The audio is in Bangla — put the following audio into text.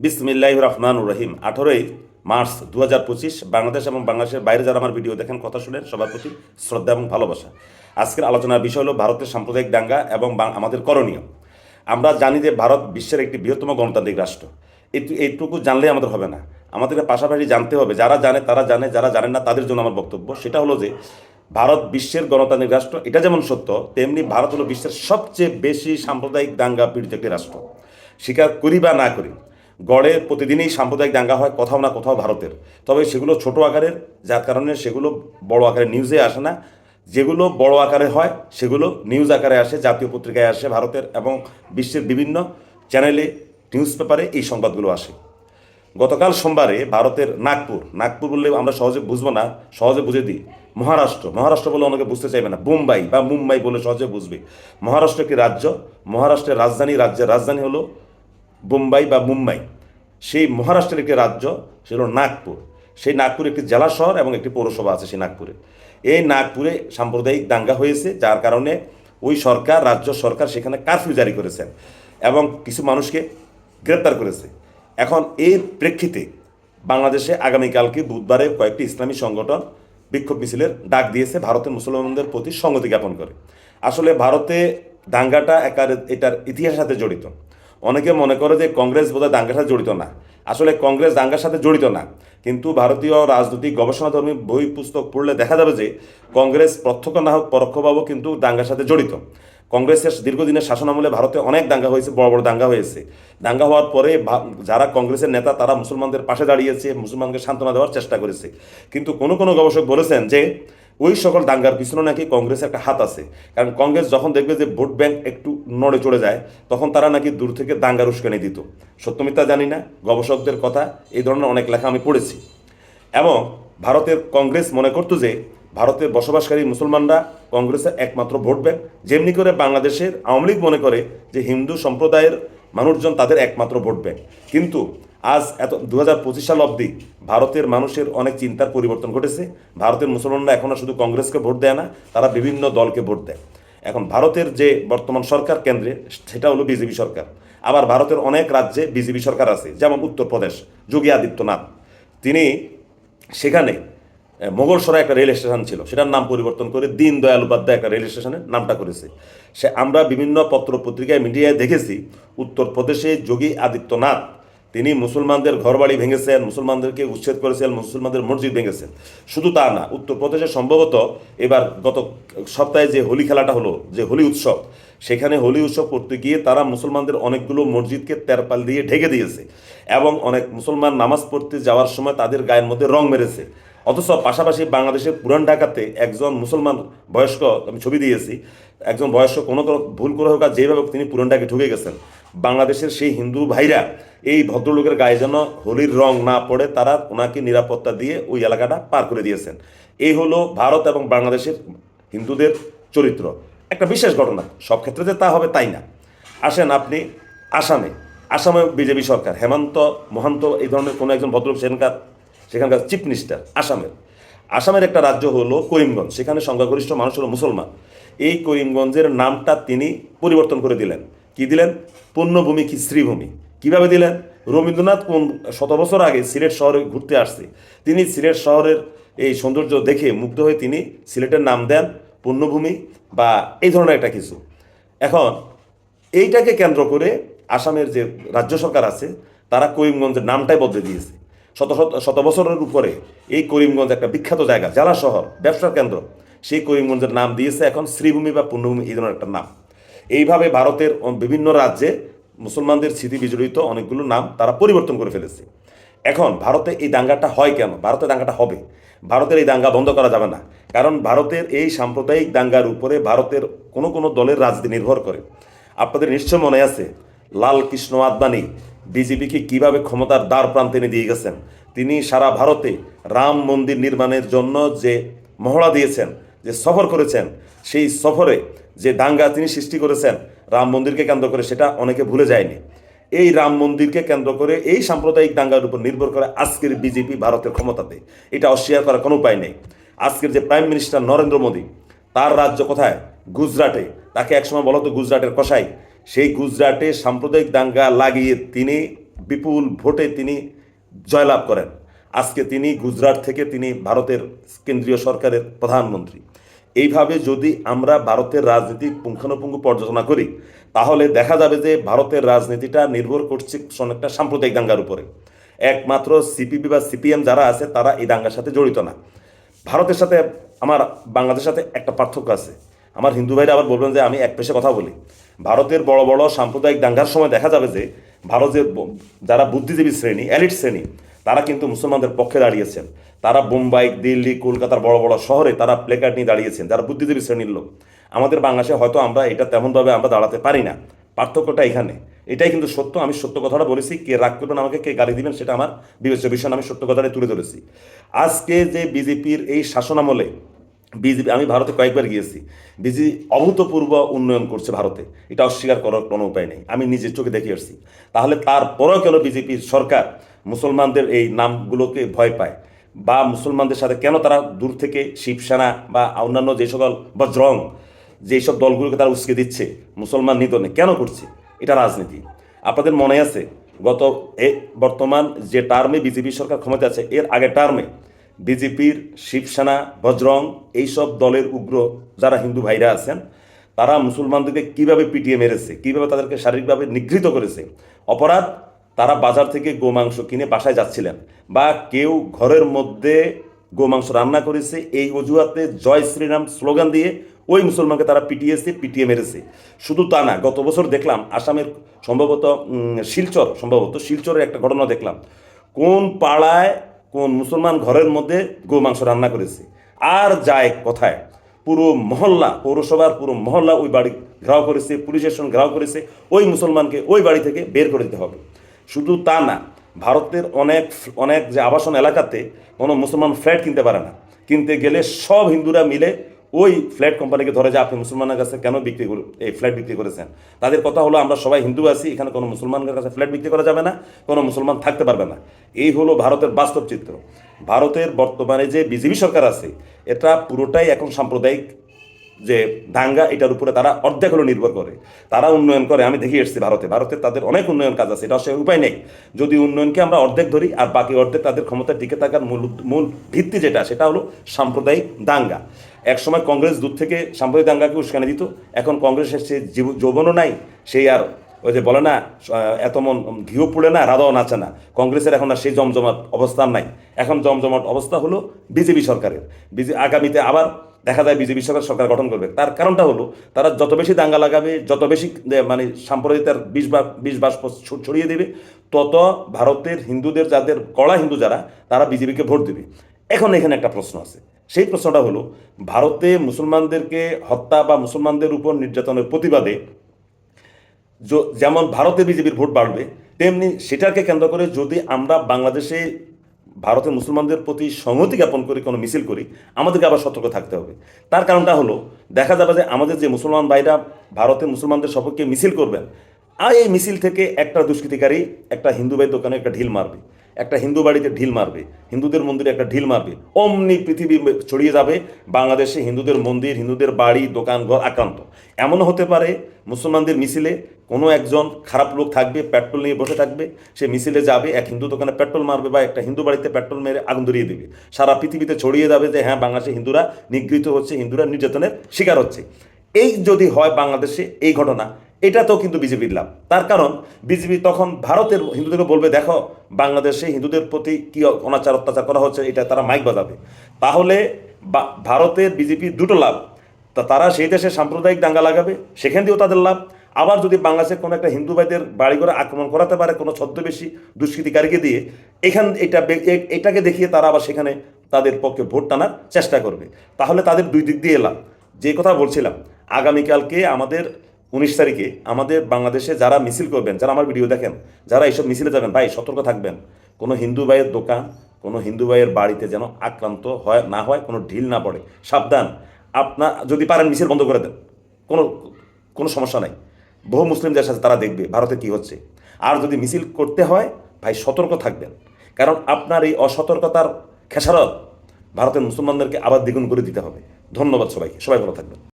বিসমিল্লাহ রহমান রহিম। আঠারোই মার্চ দু হাজার পঁচিশ, বাংলাদেশ এবং বাংলাদেশের বাইরে যারা আমার ভিডিও দেখেন, কথা শুনেন, সবার প্রতি শ্রদ্ধা এবং ভালোবাসা। আজকের আলোচনার বিষয় হলো ভারতের সাম্প্রদায়িক দাঙ্গা এবং আমাদের করণীয়। আমরা জানি যে ভারত বিশ্বের একটি বৃহত্তম গণতান্ত্রিক রাষ্ট্র। এইটু- এইটুকু জানলে আমাদের হবে না। আমাদেরকে পাশাপাশি জানতে হবে, যারা জানে তারা জানে, যারা জানেন না তাদের জন্য আমার বক্তব্য। সেটা হলো যে ভারত বিশ্বের গণতান্ত্রিক রাষ্ট্র, এটা যেমন সত্য, তেমনি ভারত হলো বিশ্বের সবচেয়ে বেশি সাম্প্রদায়িক দাঙ্গা পীড়িত একটি রাষ্ট্র। স্বীকার করি বা না করি গড়ে প্রতিদিনই সাম্প্রদায়িক দাঙ্গা হয় কোথাও না কোথাও ভারতের। তবে সেগুলো ছোট আকারের, যার কারণে সেগুলো বড় আকারে নিউজে আসে না। যেগুলো বড় আকারে হয়, সেগুলো নিউজ আকারে আসে, জাতীয় পত্রিকায় আসে ভারতের এবং বিশ্বের বিভিন্ন চ্যানেলে নিউজ পেপারে এই সংবাদগুলো আসে। গতকাল সোমবারে ভারতের নাগপুর নাগপুর বললে আমরা সহজে বুঝব না, সহজে বুঝে দিই। মহারাষ্ট্র মহারাষ্ট্র বলে অনেকে বুঝতে চাইবে না, মুম্বাই বা মুম্বাই বলে সহজে বুঝবে। মহারাষ্ট্র একটি রাজ্য, মহারাষ্ট্রের রাজধানী রাজ্যের রাজধানী হলো বোম্বাই বা মুম্বাই, সেই মহারাষ্ট্রের একটি রাজ্য, সে হলো নাগপুর। সেই নাগপুরে একটি জেলা শহর এবং একটি পৌরসভা আছে সেই নাগপুরে। এই নাগপুরে সাম্প্রদায়িক দাঙ্গা হয়েছে, যার কারণে ওই সরকার, রাজ্য সরকার সেখানে কারফিউ জারি করেছেন এবং কিছু মানুষকে গ্রেপ্তার করেছে। এখন এর প্রেক্ষিতে বাংলাদেশে আগামীকালকে বুধবারে কয়েকটি ইসলামী সংগঠন বিক্ষোভ মিছিলের ডাক দিয়েছে, ভারতের মুসলমানদের প্রতি সংগতি জ্ঞাপন করে। আসলে ভারতে দাঙ্গাটা একার এটার ইতিহাসের সাথে জড়িত। অনেকে মনে করে যে কংগ্রেস বোধহয় দাঙ্গার সাথে জড়িত না। আসলে কংগ্রেস দাঙ্গার সাথে জড়িত না। কিন্তু ভারতীয় রাজনৈতিক গবেষণাধর্মী বই পুস্তক পড়লে দেখা যাবে যে কংগ্রেস প্রত্যক্ষ না হোক পরোক্ষভাবেও কিন্তু দাঙ্গার সাথে জড়িত। কংগ্রেসের দীর্ঘদিনের শাসনামলে ভারতে অনেক দাঙ্গা হয়েছে, বড় বড় দাঙ্গা হয়েছে। দাঙ্গা হওয়ার পরে যারা কংগ্রেসের নেতা, তারা মুসলমানদের পাশে দাঁড়িয়েছে, মুসলমানকে সান্ত্বনা দেওয়ার চেষ্টা করেছে। কিন্তু কোনো কোনো গবেষক বলেছেন যে ওই সকল দাঙ্গার পিছনে নাকি কংগ্রেসের একটা হাত আছে। কারণ কংগ্রেস যখন দেখবে যে ভোট ব্যাংক একটু নড়ে চড়ে যায়, তখন তারা নাকি দূর থেকে দাঙ্গার উস্কানি দিত। সত্যমিথ্যা জানি না, গবেষকদের কথা, এই ধরনের অনেক লেখা আমি পড়েছি। এবং ভারতের কংগ্রেস মনে করতো যে ভারতে বসবাসকারী মুসলমানরা কংগ্রেসের একমাত্র ভোট ব্যাংক। যেমনি করে বাংলাদেশের আওয়ামী লীগ মনে করে যে হিন্দু সম্প্রদায়ের মানুষজন তাদের একমাত্র ভোট ব্যাংক। কিন্তু আজ এত দু হাজার পঁচিশ সাল অবধি ভারতের মানুষের অনেক চিন্তার পরিবর্তন ঘটেছে। ভারতের মুসলমানরা এখন শুধু কংগ্রেসকে ভোট দেয় না তারা বিভিন্ন দলকে ভোট দেয়। এখন ভারতের যে বর্তমান সরকার কেন্দ্রে সেটা হলো বিজেপি সরকার। আবার ভারতের অনেক রাজ্যে বিজেপি সরকার আছে যেমন উত্তরপ্রদেশ যোগী আদিত্যনাথ। তিনি সেখানে এ, মোগলসরায় একটা রেল স্টেশন ছিল সেটার নাম পরিবর্তন করে দীন দয়াল উপাধ্যায় একটা রেল স্টেশনের নামটা করেছে। সে আমরা বিভিন্ন পত্র পত্রিকায় মিডিয়ায় দেখেছি উত্তরপ্রদেশে যোগী আদিত্যনাথ তিনি মুসলমানদের ঘরবাড়ি ভেঙেছেন, মুসলমানদেরকে উচ্ছেদ করেছেন, মুসলমানদের মসজিদ ভেঙেছেন। শুধু তা না উত্তরপ্রদেশে সম্ভবত এবার গত সপ্তাহে যে হোলি খেলাটা হলো, যে হোলি উৎসব, সেখানে হোলি উৎসব করতে গিয়ে তারা মুসলমানদের অনেকগুলো মসজিদকে তেরপাল দিয়ে ঢেকে দিয়েছে এবং অনেক মুসলমান নামাজ পড়তে যাওয়ার সময় তাদের গায়ের মধ্যে রং মেরেছে। অথচ পাশাপাশি বাংলাদেশের পুরান ঢাকাতে একজন মুসলমান বয়স্ক, আমি ছবি দিয়েছি, একজন বয়স্ক কোনো ভুল করে হোক যেভাবে তিনি পুরান ঢাকে ঢুকে গেছেন। বাংলাদেশের সেই হিন্দু ভাইরা এই ভদ্রলোকের গায়ে যেন হোলির রং না পড়ে, তারা ওনাকে নিরাপত্তা দিয়ে ওই এলাকাটা পার করে দিয়েছেন। এই হলো ভারত এবং বাংলাদেশের হিন্দুদের চরিত্র। একটা বিশেষ ঘটনা, সব ক্ষেত্রে যে তা হবে তাই না। আসেন আপনি আসামে আসামে বিজেপি সরকার, হেমন্ত মহান্ত এই ধরনের কোনো একজন ভদ্রলোক সেখানকার সেখানকার চিফ মিনিস্টার আসামের। আসামের একটা রাজ্য হলো করিমগঞ্জ। সেখানে সংখ্যাগরিষ্ঠ মানুষ হলো মুসলমান। এই করিমগঞ্জের নামটা তিনি পরিবর্তন করে দিলেন। কি দিলেন? পুণ্যভূমি কি শ্রীভূমি? কীভাবে দিলেন? রবীন্দ্রনাথ কোন শত বছর আগে সিলেট শহরে ঘুরতে আসছে। তিনি সিলেট শহরের এই সৌন্দর্য দেখে মুগ্ধ হয়ে তিনি সিলেটের নাম দেন পুণ্যভূমি বা এই ধরনের একটা কিছু। এখন, এইটাকে কেন্দ্র করে আসামের যে রাজ্য সরকার আছে, তারা করিমগঞ্জের নামটাই বদলে দিয়েছে। শত শত শত বছরের উপরে এই করিমগঞ্জ একটা বিখ্যাত জায়গা, জেলা শহর ব্যবসার কেন্দ্র। সেই করিমগঞ্জের নাম দিয়েছে এখন শ্রীভূমি বা পুণ্যভূমি এই ধরনের একটা নাম। এইভাবে ভারতের বিভিন্ন রাজ্যে মুসলমানদের স্মৃতি বিজড়িত অনেকগুলো নাম তারা পরিবর্তন করে ফেলেছে। এখন ভারতে এই দাঙ্গাটা হয় কেন? ভারতে দাঙ্গাটা হবে। ভারতের এই দাঙ্গা বন্ধ করা যাবে না। কারণ ভারতের এই সাম্প্রদায়িক দাঙ্গার উপরে ভারতের কোনো কোনো দলের রাজনীতি নির্ভর করে। আপনাদের নিশ্চয় মনে আছে লাল কৃষ্ণ আদবানি, বিজেপিকে কীভাবে ক্ষমতার দ্বার প্রান্তে এনে দিয়ে গেছেন? তিনি সারা ভারতে রাম মন্দির নির্মাণের জন্য যে মহড়া দিয়েছেন, যে সফর করেছেন, সেই সফরে যে দাঙ্গা তিনি সৃষ্টি করেছেন, রাম মন্দিরকে কেন্দ্র করে সেটা অনেকে ভুলে যায়নি। এই রাম মন্দিরকে কেন্দ্র করে এই সাম্প্রদায়িক দাঙ্গার উপর নির্ভর করে আজকের বিজেপি ভারতের ক্ষমতাতে। এটা অস্বীকার করার কোনো উপায় নেই। আজকের যে প্রাইম মিনিস্টার নরেন্দ্র মোদী, তার রাজ্য কোথায়? গুজরাটে। তাকে একসময় বলো তো গুজরাটের কসাই। সেই গুজরাটে সাম্প্রদায়িক দাঙ্গা লাগিয়ে তিনি বিপুল ভোটে তিনি জয়লাভ করেন। আজকে তিনি গুজরাট থেকে তিনি ভারতের কেন্দ্রীয় সরকারের প্রধানমন্ত্রী। এইভাবে যদি আমরা ভারতের রাজনীতি পুঙ্খানুপুঙ্খ পর্যালোচনা করি, তাহলে দেখা যাবে যে ভারতের রাজনীতিটা নির্ভর করছে অনেকটা সাম্প্রদায়িক দাঙ্গার উপরে। একমাত্র সিপিবি বা সিপিএম যারা আছে, তারা এই দাঙ্গার সাথে জড়িত না। ভারতের সাথে আমার, বাংলাদেশের সাথে একটা পার্থক্য আছে। আমার হিন্দু ভাইরা আবার বলবেন যে আমি এক পেশে কথা বলি। ভারতের বড় বড় সাম্প্রদায়িক দাঙ্গার সময় দেখা যাবে যে ভারতের যারা বুদ্ধিজীবী শ্রেণি, এলিট শ্রেণি, তারা কিন্তু মুসলমানদের পক্ষে দাঁড়িয়েছেন। তারা বোম্বাই, দিল্লি, কলকাতার বড় বড় শহরে তারা প্লেকার্ড নিয়ে দাঁড়িয়েছেন, যারা বুদ্ধিজীবী শ্রেণির লোক। আমাদের বাংলাদেশে হয়তো আমরা এটা তেমনভাবে আমরা দাঁড়াতে পারি না। পার্থক্যটা এখানে। এটাই কিন্তু সত্য, আমি সত্য কথাটা বলেছি, কে রাগ করবেন আমাকে, কে গালি দিবেন সেটা আমার বিবেচ্য বিষয়, আমি সত্য কথাটা তুলে ধরেছি। আজকে যে বিজেপির এই শাসনামলে বিজেপি, আমি ভারতে কয়েকবার গিয়েছি। বিজেপি অভূতপূর্ব উন্নয়ন করছে ভারতে। এটা অস্বীকার করার কোনো উপায় নেই। আমি নিজের চোখে দেখে আসছি। তাহলে তারপরেও কেন বিজেপির সরকার মুসলমানদের এই নামগুলোকে ভয় পায়? বা মুসলমানদের সাথে কেন তারা দূর থেকে শিবসেনা বা অন্যান্য যে সকল বজ্রং যেসব দলগুলোকে তারা উস্কে দিচ্ছে, মুসলমান নিধনে কেন করছে? এটা রাজনীতি। আপনাদের মনে আছে, গত এ বর্তমান যে টার্মে বিজেপি সরকার ক্ষমতা আছে, এর আগে টার্মে বিজেপির, শিবসেনা, বজরং এইসব দলের উগ্র যারা হিন্দু ভাইরা আছেন, তারা মুসলমানদেরকে কীভাবে পিটিয়ে মেরেছে, কীভাবে তাদেরকে শারীরিকভাবে নিগৃহীত করেছে, অপরাধ, তারা বাজার থেকে গোমাংস কিনে বাসায় যাচ্ছিলেন বা কেউ ঘরের মধ্যে গোমাংস রান্না করেছে, এই অজুহাতে জয় শ্রীরাম স্লোগান দিয়ে ওই মুসলমানকে তারা পিটিয়েছে, পিটিয়ে মেরেছে। শুধু তা না, গত বছর দেখলাম আসামের সম্ভবত শিলচর, সম্ভবত শিলচরের একটা ঘটনা দেখলাম। কোন পাড়ায় কোন মুসলমান ঘরের মধ্যে গো মাংস রান্না করেছে। আর যায় কোথায়? পুরো মহল্লা, পৌরসভার পুরো মহল্লা ওই বাড়ি ঘেরাও করেছে, পুলিশ স্টেশন ঘেরাও করেছে, ওই মুসলমানকে ওই বাড়ি থেকে বের করে দিতে হবে। শুধু তা না, ভারতের অনেক অনেক যে আবাসন এলাকাতে কোনো মুসলমান ফ্ল্যাট কিনতে পারে না। কিনতে গেলে সব হিন্দুরা মিলে ওই ফ্ল্যাট কোম্পানিকে ধরে যে আপনি মুসলমানের কাছে কেন বিক্রি করে এই ফ্ল্যাট বিক্রি করেছেন? তাদের কথা হলো আমরা সবাই হিন্দু আছি, এখানে কোনো মুসলমানের কাছে ফ্ল্যাট বিক্রি করা যাবে না, কোনো মুসলমান থাকতে পারবে না। এই হলো ভারতের বাস্তব চিত্র। ভারতের বর্তমানে যে বিজেপি সরকার আছে, এটা পুরোটাই এখন সাম্প্রদায়িক যে দাঙ্গা, এটার উপরে তারা অর্ধেক হলো নির্ভর করে। তারা উন্নয়ন করে, আমি দেখে এসেছি ভারতে। ভারতে তাদের অনেক উন্নয়ন কাজ আছে, এটা অবশ্যই উপায় নেই। যদি উন্নয়নকে আমরা অর্ধেক ধরি আর বাকি অর্ধেক তাদের ক্ষমতার টিকে থাকার মূল মূল ভিত্তি যেটা, সেটা হলো সাম্প্রদায়িক দাঙ্গা। একসময় কংগ্রেস দূর থেকে সাম্প্রদায়িক দাঙ্গাকে উস্কানি দিত, এখন কংগ্রেসের সে যৌবনও নাই, সেই আর ওই যে বলে না এত মন ঘিও পুড়ে না, রাধাও নাচে না, কংগ্রেসের এখন আর সেই জমজমাট অবস্থান নাই। এখন জমজমাট অবস্থা হলো বিজেপি সরকারের। বিজে, আগামীতে আবার দেখা যায় বিজেপি সরকার সরকার গঠন করবে। তার কারণটা হলো, তারা যত বেশি দাঙ্গা লাগাবে, যত বেশি মানে সাম্প্রদায়িকতার বিষ বা, বিষ বাষ্প ছড়িয়ে দেবে, তত ভারতের হিন্দুদের যাদের, কড়া হিন্দু যারা, তারা বিজেপিকে ভোট দেবে। এখন এখানে একটা প্রশ্ন আছে। সেই প্রশ্নটা হলো, ভারতে মুসলমানদেরকে হত্যা বা মুসলমানদের উপর নির্যাতনের প্রতিবাদে যেমন ভারতে বিজেপির ভোট বাড়বে, তেমনি সেটাকে কেন্দ্র করে যদি আমরা বাংলাদেশে ভারতের মুসলমানদের প্রতি সংহতি জ্ঞাপন করে, কোনো মিছিল করি, আমাদেরকে আবার সতর্ক থাকতে হবে। তার কারণটা হলো, দেখা যাবে যে আমাদের যে মুসলমান ভাইরা ভারতের মুসলমানদের সপক্ষে মিছিল করবেন, আর এই মিছিল থেকে একটা দুষ্কৃতিকারী একটা হিন্দু ভাই দোকানে একটা ঢিল মারবে। একটা হিন্দু বাড়িতে ঢিল মারবে, হিন্দুদের মন্দিরে একটা ঢিল মারবে, অমনি পৃথিবী ছড়িয়ে যাবে, বাংলাদেশে হিন্দুদের মন্দির, হিন্দুদের বাড়ি, দোকান, ঘর আক্রান্ত। এমনও হতে পারে মুসলমানদের মিছিলে কোনো একজন খারাপ লোক থাকবে, পেট্রোল নিয়ে বসে থাকবে, সে মিছিলে যাবে, এক হিন্দু দোকানে পেট্রোল মারবে বা একটা হিন্দু বাড়িতে পেট্রোল মেরে আগুন ধরিয়ে দেবে। সারা পৃথিবীতে ছড়িয়ে যাবে যে হ্যাঁ বাংলাদেশে হিন্দুরা নিগৃহীত হচ্ছে, হিন্দুরা নির্যাতনের শিকার হচ্ছে। এই যদি হয় বাংলাদেশে এই ঘটনা এটাতেও কিন্তু বিজেপির লাভ। তার কারণ, বিজেপি তখন ভারতের হিন্দুদেরকে বলবে, দেখো, বাংলাদেশে হিন্দুদের প্রতি কী অনাচার, অত্যাচার করা হচ্ছে, এটা তারা মাইক বাজাবে। তাহলে ভারতের বিজেপির দুটো লাভ। তা তারা সেই দেশে সাম্প্রদায়িক দাঙ্গা লাগাবে, সেখান দিয়েও তাদের লাভ। আবার যদি বাংলাদেশের কোনো একটা হিন্দু ভাইদের বাড়ি করে আক্রমণ করাতে পারে কোনো ছদ্মবেশী দুষ্কৃতিকারীকে দিয়ে, এখান এটা এটাকে দেখিয়ে তারা আবার সেখানে তাদের পক্ষে ভোট টানার চেষ্টা করবে। তাহলে তাদের দুই দিক দিয়ে এলাম যে কথা বলছিলাম, আগামীকালকে আমাদের উনিশ তারিখে আমাদের বাংলাদেশে যারা মিছিল করবেন, যারা আমার ভিডিও দেখেন, যারা এইসব মিছিলে যাবেন, ভাই, সতর্ক থাকবেন। কোনো হিন্দু ভাইয়ের দোকান, কোনো হিন্দু ভাইয়ের বাড়িতে যেন আক্রান্ত হয়, না হয়, কোনো ঢিল না পড়ে। সাবধান। আপনার যদি পারেন, মিছিল বন্ধ করে দেন। কোনো কোনো সমস্যা নাই। বহু মুসলিম দেশ আছে, তারা দেখবে, ভারতে কি হচ্ছে। আর যদি মিছিল করতে হয়, ভাই, সতর্ক থাকবেন। কারণ আপনার এই অসতর্কতার খেসারত ভারতের মুসলমানদেরকে আবার দ্বিগুণ করে দিতে হবে। ধন্যবাদ সবাইকে। সবাই ভালো থাকবেন।